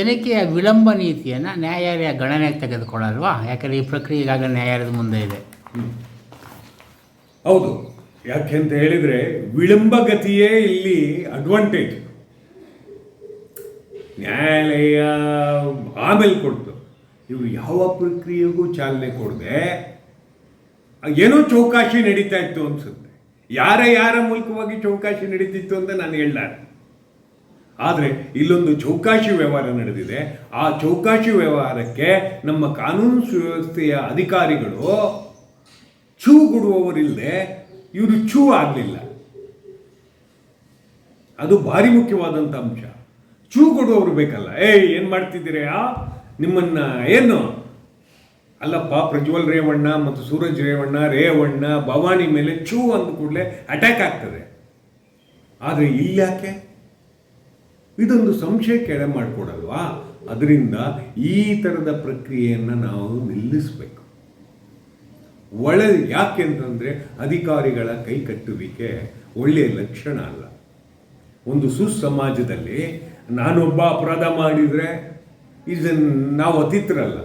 ತನಿಖೆಯ ವಿಳಂಬ ನೀತಿಯನ್ನು ನ್ಯಾಯಾಲಯ ಗಣನೆಗೆ ತೆಗೆದುಕೊಳ್ಳಲ್ವಾ? ಯಾಕಂದರೆ ಈ ಪ್ರಕ್ರಿಯೆ ಈಗಾಗಲೇ ನ್ಯಾಯಾಲಯದ ಮುಂದೆ ಇದೆ. ಹೌದು. ಯಾಕೆ ಅಂತ ಹೇಳಿದರೆ ವಿಳಂಬಗತಿಯೇ ಇಲ್ಲಿ ಅಡ್ವಾಂಟೇಜ್ ನ್ಯಾಯಾಲಯ ಆಮೇಲೆ ಕೊಡ್ತು. ಇವರು ಯಾವ ಪ್ರಕ್ರಿಯೆಗೂ ಚಾಲನೆ ಕೊಡದೆ, ಏನೋ ಚೌಕಾಶಿ ನಡೀತಾ ಇತ್ತು ಅನ್ಸುತ್ತೆ. ಯಾರ ಯಾರ ಮೂಲಕವಾಗಿ ಚೌಕಾಶಿ ನಡೀತಿತ್ತು ಅಂತ ನಾನು ಹೇಳಲಾರೆ ಆದರೆ ಇಲ್ಲೊಂದು ಚೌಕಾಶಿ ವ್ಯವಹಾರ ನಡೆದಿದೆ. ಆ ಚೌಕಾಶಿ ವ್ಯವಹಾರಕ್ಕೆ ನಮ್ಮ ಕಾನೂನು ಸುವ್ಯವಸ್ಥೆಯ ಅಧಿಕಾರಿಗಳು ಚೂ ಕೊಡುವವರಿಲ್ಲದೆ ಇವರು ಚೂ ಆಗಲಿಲ್ಲ. ಅದು ಭಾರಿ ಮುಖ್ಯವಾದಂಥ ಅಂಶ. ಚೂ ಕೊಡುವವರು ಬೇಕಲ್ಲ. ಏಯ್, ಏನು ಮಾಡ್ತಿದ್ದೀರಿ? ಆ ನಿಮ್ಮನ್ನ ಏನು? ಅಲ್ಲಪ್ಪ, ಪ್ರಜ್ವಲ್ ರೇವಣ್ಣ ಮತ್ತು ಸೂರಜ್ ರೇವಣ್ಣ ರೇವಣ್ಣ, ಭವಾನಿ ಮೇಲೆ ಚೂ ಅಂದ ಕೂಡಲೇ ಅಟ್ಯಾಕ್ ಆಗ್ತದೆ. ಆದರೆ ಇಲ್ಯಾಕೆ? ಇದೊಂದು ಸಂಶಯ ಕೆಳ ಮಾಡಿಕೊಡಲ್ವಾ? ಅದರಿಂದ ಈ ಥರದ ಪ್ರಕ್ರಿಯೆಯನ್ನು ನಾವು ನಿಲ್ಲಿಸಬೇಕು. ಒಳ ಯಾಕೆ ಅಂತಂದರೆ ಅಧಿಕಾರಿಗಳ ಕೈ ಕಟ್ಟುವಿಕೆ ಒಳ್ಳೆಯ ಲಕ್ಷಣ ಅಲ್ಲ. ಒಂದು ಸುಸಮಾಜದಲ್ಲಿ ನಾನೊಬ್ಬ ಅಪರಾಧ ಮಾಡಿದರೆ ಇದು ನಾವು ಅತಿಥರಲ್ಲ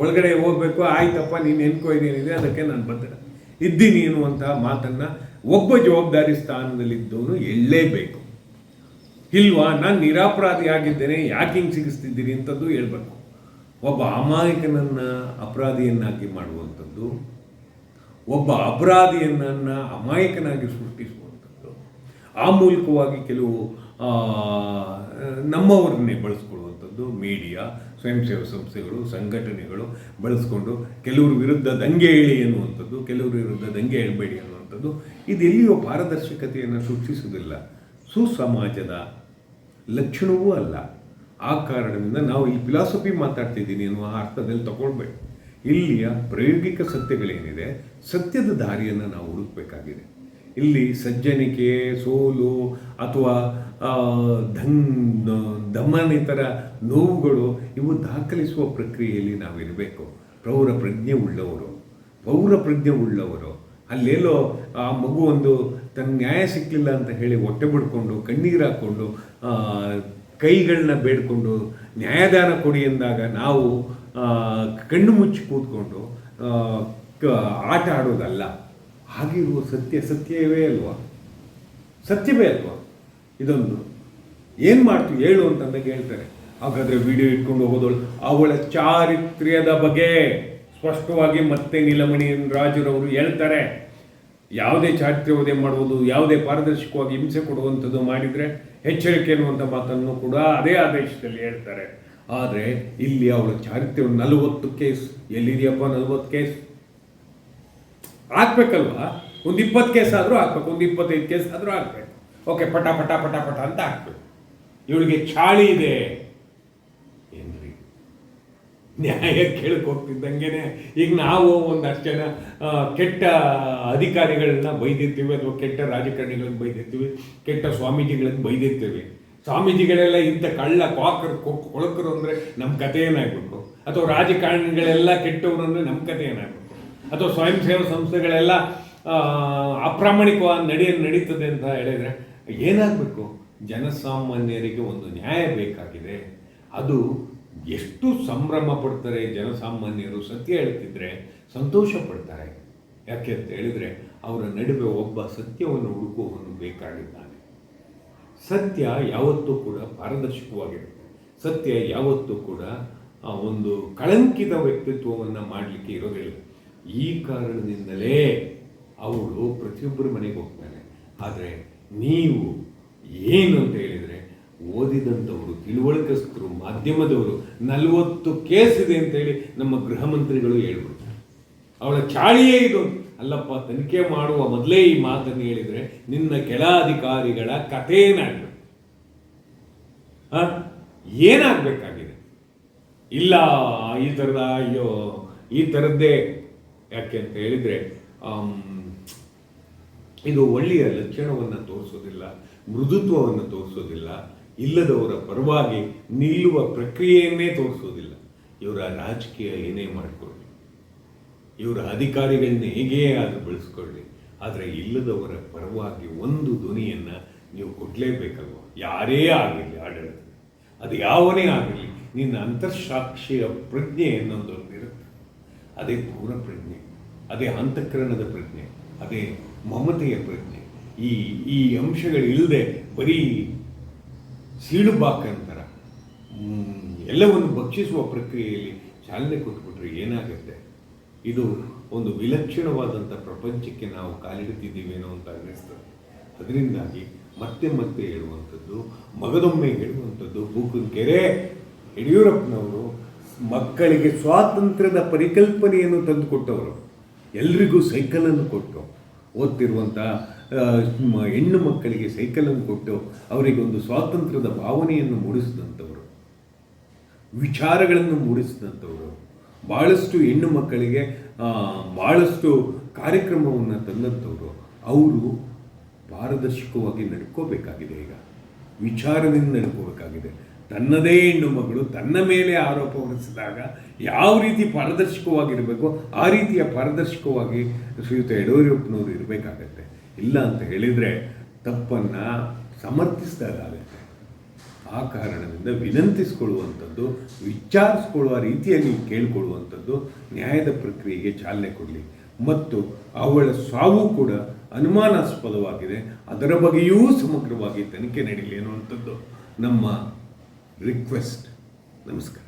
ಒಳಗಡೆ ಹೋಗ್ಬೇಕು, ಆಯ್ತಪ್ಪ, ನೀನು ಎನ್ಕೋ ಇದೇನಿದೆ ಅದಕ್ಕೆ ನಾನು ಬದ್ಧ. ಇದ್ದೀನಿ ಅನ್ನುವಂತಹ ಮಾತನ್ನು ಒಬ್ಬ ಜವಾಬ್ದಾರಿ ಸ್ಥಾನದಲ್ಲಿದ್ದವನು ಎಳ್ಳೇಬೇಕು ಇಲ್ವಾ, ನಾನು ನಿರಾಪರಾಧಿ ಆಗಿದ್ದೇನೆ ಯಾಕೆ ಹಿಂಗೆ ಸಿಗಿಸ್ತಿದ್ದೀರಿ ಅಂತದ್ದು ಹೇಳ್ಬೇಕು. ಒಬ್ಬ ಅಮಾಯಕನನ್ನು ಅಪರಾಧಿಯನ್ನಾಗಿ ಮಾಡುವಂಥದ್ದು, ಒಬ್ಬ ಅಪರಾಧಿಯನ್ನ ಅಮಾಯಕನಾಗಿ ಸೃಷ್ಟಿಸುವಂಥದ್ದು, ಆ ಮೂಲಕವಾಗಿ ಕೆಲವು ನಮ್ಮವ್ರನ್ನೇ ಬಳಸ್ಕೊಳ್ಳುವಂಥದ್ದು, ಮೀಡಿಯಾ ಸ್ವಯಂ ಸೇವಾ ಸಂಸ್ಥೆಗಳು, ಸಂಘಟನೆಗಳು ಬಳಸ್ಕೊಂಡು ಕೆಲವ್ರ ವಿರುದ್ಧ ದಂಗೆ ಹೇಳಿ ಅನ್ನುವಂಥದ್ದು ಕೆಲವ್ರ ವಿರುದ್ಧ ದಂಗೆ ಹೇಳಬೇಡಿ ಅನ್ನುವಂಥದ್ದು ಇದೆಲ್ಲಿಯೂ ಪಾರದರ್ಶಕತೆಯನ್ನು ಸೃಷ್ಟಿಸುವುದಿಲ್ಲ ಸುಸಮಾಜದ ಲಕ್ಷಣವೂ ಅಲ್ಲ. ಆ ಕಾರಣದಿಂದ ನಾವು ಈ ಫಿಲಾಸಫಿ ಮಾತಾಡ್ತಿದ್ದೀನಿ ಅನ್ನುವ ಅರ್ಥದಲ್ಲಿ ತಗೊಳ್ಬೇಕು. ಇಲ್ಲಿಯ ಪ್ರಾಯೋಗಿಕ ಸತ್ಯಗಳೇನಿದೆ, ಸತ್ಯದ ದಾರಿಯನ್ನು ನಾವು ಹುಡುಕಬೇಕಾಗಿದೆ. ಇಲ್ಲಿ ಸಜ್ಜನಿಕೆ, ಸೋಲು ಅಥವಾ ಧನ್ ದಮನಿತರ ನೋವುಗಳು ಇವು ದಾಖಲಿಸುವ ಪ್ರಕ್ರಿಯೆಯಲ್ಲಿ ನಾವಿರಬೇಕು. ಪ್ರೌಢ ಪ್ರಜ್ಞೆ ಉಳ್ಳವರು. ಪೌರ ಪ್ರಜ್ಞೆ ಉಳ್ಳವರು. ಅಲ್ಲೆಲ್ಲೋ ಆ ಮಗು ಒಂದು ತನ್ನ ನ್ಯಾಯ ಸಿಕ್ಕಲಿಲ್ಲ ಅಂತ ಹೇಳಿ ಹೊಟ್ಟೆ ಬಿಡ್ಕೊಂಡು, ಕಣ್ಣೀರು ಹಾಕ್ಕೊಂಡು ಕೈಗಳನ್ನ ಬೇಡ್ಕೊಂಡು ನ್ಯಾಯದಾನ ಕೊಡಿ ಎಂದಾಗ ನಾವು ಕಣ್ಣು ಮುಚ್ಚಿ ಕೂತ್ಕೊಂಡು ಆಟ ಆಡೋದಲ್ಲ. ಹಾಗಿರುವ ಸತ್ಯ ಸತ್ಯವೇ ಅಲ್ವಾ? ಸತ್ಯವೇ ಅಲ್ವಾ? ಇದೊಂದು. ಏನು ಮಾಡ್ತೀವಿ ಹೇಳು ಅಂತಂದಾಗ ಹೇಳ್ತಾರೆ. ಹಾಗಾದರೆ ವಿಡಿಯೋ ಇಟ್ಕೊಂಡು ಹೋಗೋದಳು, ಅವಳ ಚಾರಿತ್ರ್ಯದ ಬಗ್ಗೆ ಸ್ಪಷ್ಟವಾಗಿ ಮತ್ತೆ ನೀಲಮಣಿ ರಾಜರವರು ಹೇಳ್ತಾರೆ. ಯಾವುದೇ ಚಾರಿತ್ರ್ಯವಧೆ ಮಾಡುವುದು, ಯಾವುದೇ ಪಾರದರ್ಶಕವಾಗಿ ಹಿಂಸೆ ಕೊಡುವಂಥದ್ದು ಮಾಡಿದರೆ ಎಚ್ಚರಿಕೆ ಅನ್ನುವಂಥ ಮಾತನ್ನು ಕೂಡ ಅದೇ ಆದೇಶದಲ್ಲಿ ಹೇಳ್ತಾರೆ. ಆದರೆ ಇಲ್ಲಿ ಅವಳ ಚಾರಿತ್ರ್ಯ ನಲವತ್ತು ಕೇಸ್. ಎಲ್ಲಿದೆಯಪ್ಪ ನಲವತ್ತು ಕೇಸ್? ಹಾಕ್ಬೇಕಲ್ವಾ ಒಂದು ಇಪ್ಪತ್ತು ಕೇಸ್ ಆದರೂ ಹಾಕ್ಬೇಕು ಒಂದು ಇಪ್ಪತ್ತೈದು ಕೇಸ್ ಆದರೂ ಹಾಕ್ಬೇಕು ಓಕೆ, ಪಟ ಪಟ ಪಟ ಪಟ ಅಂತ ಹಾಕ್ಬೇಕು ಇವಳಿಗೆ ಚಾಳಿ ಇದೆ. ನ್ಯಾಯ ಕೇಳಕ್ಕೆ ಈಗ ನಾವು ಒಂದಷ್ಟು ಜನ ಕೆಟ್ಟ ಅಧಿಕಾರಿಗಳನ್ನ ಬೈದಿರ್ತೀವಿ ಅಥವಾ ಕೆಟ್ಟ ರಾಜಕಾರಣಿಗಳನ್ನ ಬೈದಿರ್ತೀವಿ, ಕೆಟ್ಟ ಸ್ವಾಮೀಜಿಗಳನ್ನ ಬೈದಿರ್ತೀವಿ. ಸ್ವಾಮೀಜಿಗಳೆಲ್ಲ ಇಂಥ ಕಳ್ಳ ಕ್ವಾಕರ್ ಕೊಳಕರು ಅಂದರೆ ನಮ್ಮ ಕಥೆ ಏನಾಗಬೇಕು? ಅಥವಾ ರಾಜಕಾರಣಿಗಳೆಲ್ಲ ಕೆಟ್ಟವರು ಅಂದರೆ ನಮ್ಮ ಕಥೆ ಏನಾಗಬೇಕು? ಅಥವಾ ಸ್ವಯಂ ಸೇವಾ ಸಂಸ್ಥೆಗಳೆಲ್ಲ ಅಪ್ರಾಮಾಣಿಕವಾದ ನಡೆ, ನಡೀತದೆ ಅಂತ ಹೇಳಿದರೆ ಏನಾಗಬೇಕು? ಜನಸಾಮಾನ್ಯರಿಗೆ ಒಂದು ನ್ಯಾಯ ಬೇಕಾಗಿದೆ. ಅದು ಎಷ್ಟು ಸಂಭ್ರಮ ಪಡ್ತಾರೆ ಜನಸಾಮಾನ್ಯರು ಸತ್ಯ ಹೇಳ್ತಿದ್ರೆ ಸಂತೋಷ ಪಡ್ತಾರೆ. ಯಾಕೆ ಅಂತ ಹೇಳಿದ್ರೆ ಅವರ ನಡುವೆ ಒಬ್ಬ ಸತ್ಯವನ್ನು ಹುಡುಕುವವನು ಬೇಕಾಗಿದ್ದಾನೆ. ಸತ್ಯ ಯಾವತ್ತೂ ಕೂಡ ಪಾರದರ್ಶಕವಾಗಿರುತ್ತೆ. ಸತ್ಯ ಯಾವತ್ತೂ ಕೂಡ ಒಂದು ಕಳಂಕಿತ ವ್ಯಕ್ತಿತ್ವವನ್ನು ಮಾಡಲಿಕ್ಕೆ ಇರೋದಿಲ್ಲ. ಈ ಕಾರಣದಿಂದಲೇ ಅವಳು ಪ್ರತಿಯೊಬ್ಬರ ಮನೆಗೆ ಹೋಗ್ತಾನೆ ಆದರೆ ನೀವು ಏನು ಅಂತ ಹೇಳಿದರೆ ಓದಿದಂಥವರು ತಿಳುವಳಿಕಸ್ತರು ಮಾಧ್ಯಮದವರು ನಲವತ್ತು ಕೇಸ್ ಇದೆ ಅಂತೇಳಿ ನಮ್ಮ ಗೃಹ ಮಂತ್ರಿಗಳು ಹೇಳ್ಬಿಡ್ತಾರೆ. ಅವಳ ಚಾಳಿಯೇ ಇದು. ಅಲ್ಲಪ್ಪ, ತನಿಖೆ ಮಾಡುವ ಮೊದಲೇ ಈ ಮಾತನ್ನು ಹೇಳಿದರೆ ನಿನ್ನ ಕೆಳ ಅಧಿಕಾರಿಗಳ ಕಥೆ ಏನಾಗಬೇಕು? ಏನಾಗಬೇಕಾಗಿದೆ? ಇಲ್ಲ, ಈ ಥರದ ಅಯ್ಯೋ, ಈ ಥರದ್ದೇ ಯಾಕೆ ಅಂತ ಹೇಳಿದರೆ ಇದು ಒಳ್ಳೆಯ ಲಕ್ಷಣವನ್ನು ತೋರಿಸೋದಿಲ್ಲ, ಮೃದುತ್ವವನ್ನು ತೋರಿಸೋದಿಲ್ಲ. ಇಲ್ಲದವರ ಪರವಾಗಿ ನಿಲ್ಲುವ ಪ್ರಕ್ರಿಯೆಯನ್ನೇ ತೋರಿಸೋದಿಲ್ಲ. ಇವರ ರಾಜಕೀಯ ಏನೇ ಮಾಡಿಕೊಳ್ಳಿ. ಇವರ ಅಧಿಕಾರಿಗಳನ್ನ ಹೇಗೆ ಆದರೂ ಬೆಳೆಸ್ಕೊಳ್ಳಿ. ಆದರೆ ಇಲ್ಲದವರ ಪರವಾಗಿ ಒಂದು ಧ್ವನಿಯನ್ನು ನೀವು ಕೊಡಲೇಬೇಕಲ್ವ? ಯಾರೇ ಆಗಲಿ ಆಡಳಿತ. ಅದು ಯಾವನೇ ಆಗಲಿ ನಿನ್ನ ಅಂತರ್ಸಾಕ್ಷಿಯ ಪ್ರಜ್ಞೆ ಅನ್ನೊಂದೊಂದಿರುತ್ತೆ ಅದೇ ಪೂರ್ಣ ಪ್ರಜ್ಞೆ, ಅದೇ ಅಂತಃಕರಣದ ಪ್ರಜ್ಞೆ, ಅದೇ ಮಮತೆಯ ಪ್ರಜ್ಞೆ. ಈ ಈ ಅಂಶಗಳಿಲ್ಲದೆ ಬರೀ ಸೀಳುಬಾಕಂತರ ಎಲ್ಲವನ್ನು ಭಕ್ಷಿಸುವ ಪ್ರಕ್ರಿಯೆಯಲ್ಲಿ ಚಾಲನೆ ಕೊಟ್ಬಿಟ್ರೆ ಏನಾಗುತ್ತೆ? ಇದು ಒಂದು ವಿಲಕ್ಷಣವಾದಂಥ ಪ್ರಪಂಚಕ್ಕೆ ನಾವು ಕಾಲಿಡುತ್ತಿದ್ದೀವೇನೋ ಅಂತ ಅನ್ನಿಸ್ತದೆ. ಅದರಿಂದಾಗಿ ಮತ್ತೆ ಮತ್ತೆ ಹೇಳುವಂಥದ್ದು, ಮಗದೊಮ್ಮೆ ಹೇಳುವಂಥದ್ದು ಕೆರೆ, ಯಡಿಯೂರಪ್ಪನವರು ಮಕ್ಕಳಿಗೆ ಸ್ವಾತಂತ್ರ್ಯದ ಪರಿಕಲ್ಪನೆಯನ್ನು ತಂದುಕೊಟ್ಟವರು. ಎಲ್ರಿಗೂ ಸೈಕಲನ್ನು ಕೊಟ್ಟು ಓದ್ತಿರುವಂಥ ಹೆಣ್ಣು ಮಕ್ಕಳಿಗೆ ಸೈಕಲನ್ನು ಕೊಟ್ಟು ಅವರಿಗೊಂದು ಸ್ವಾತಂತ್ರ್ಯದ ಭಾವನೆಯನ್ನು ಮೂಡಿಸಿದಂಥವರು, ವಿಚಾರಗಳನ್ನು ಮೂಡಿಸಿದಂಥವರು ಭಾಳಷ್ಟು ಹೆಣ್ಣು ಮಕ್ಕಳಿಗೆ ಭಾಳಷ್ಟು ಕಾರ್ಯಕ್ರಮವನ್ನು ತಂದಂಥವರು, ಅವರು ಪಾರದರ್ಶಕವಾಗಿ ನಡ್ಕೋಬೇಕಾಗಿದೆ ಈಗ. ವಿಚಾರದಿಂದ ನಡ್ಕೋಬೇಕಾಗಿದೆ. ತನ್ನದೇ ಹೆಣ್ಣು ಮಗಳು, ತನ್ನ ಮೇಲೆ ಆರೋಪ ಹೊರಿಸಿದಾಗ ಯಾವ ರೀತಿ ಪಾರದರ್ಶಕವಾಗಿರಬೇಕು ಆ ರೀತಿಯ ಪಾರದರ್ಶಕವಾಗಿ ಶ್ರೀಯುತ ಯಡಿಯೂರಪ್ಪನವರು ಇರಬೇಕಾಗತ್ತೆ. ಇಲ್ಲ ಅಂತ ಹೇಳಿದರೆ ತಪ್ಪನ್ನು ಸಮರ್ಥಿಸಿದಾಗುತ್ತೆ ಆ ಕಾರಣದಿಂದ ವಿನಂತಿಸ್ಕೊಳ್ಳುವಂಥದ್ದು, ವಿಚಾರಿಸ್ಕೊಳ್ಳುವ ರೀತಿಯಲ್ಲಿ ಕೇಳಿಕೊಳ್ಳುವಂಥದ್ದು ನ್ಯಾಯದ ಪ್ರಕ್ರಿಯೆಗೆ ಚಾಲನೆ ಕೊಡಲಿ. ಮತ್ತು ಅವಳ ಸಾವು ಕೂಡ ಅನುಮಾನಾಸ್ಪದವಾಗಿದೆ. ಅದರ ಬಗ್ಗೆಯೂ ಸಮಗ್ರವಾಗಿ ತನಿಖೆ ನಡೀಲಿ ಅನ್ನುವಂಥದ್ದು ನಮ್ಮ ರಿಕ್ವೆಸ್ಟ್ ನಮಸ್ಕಾರ.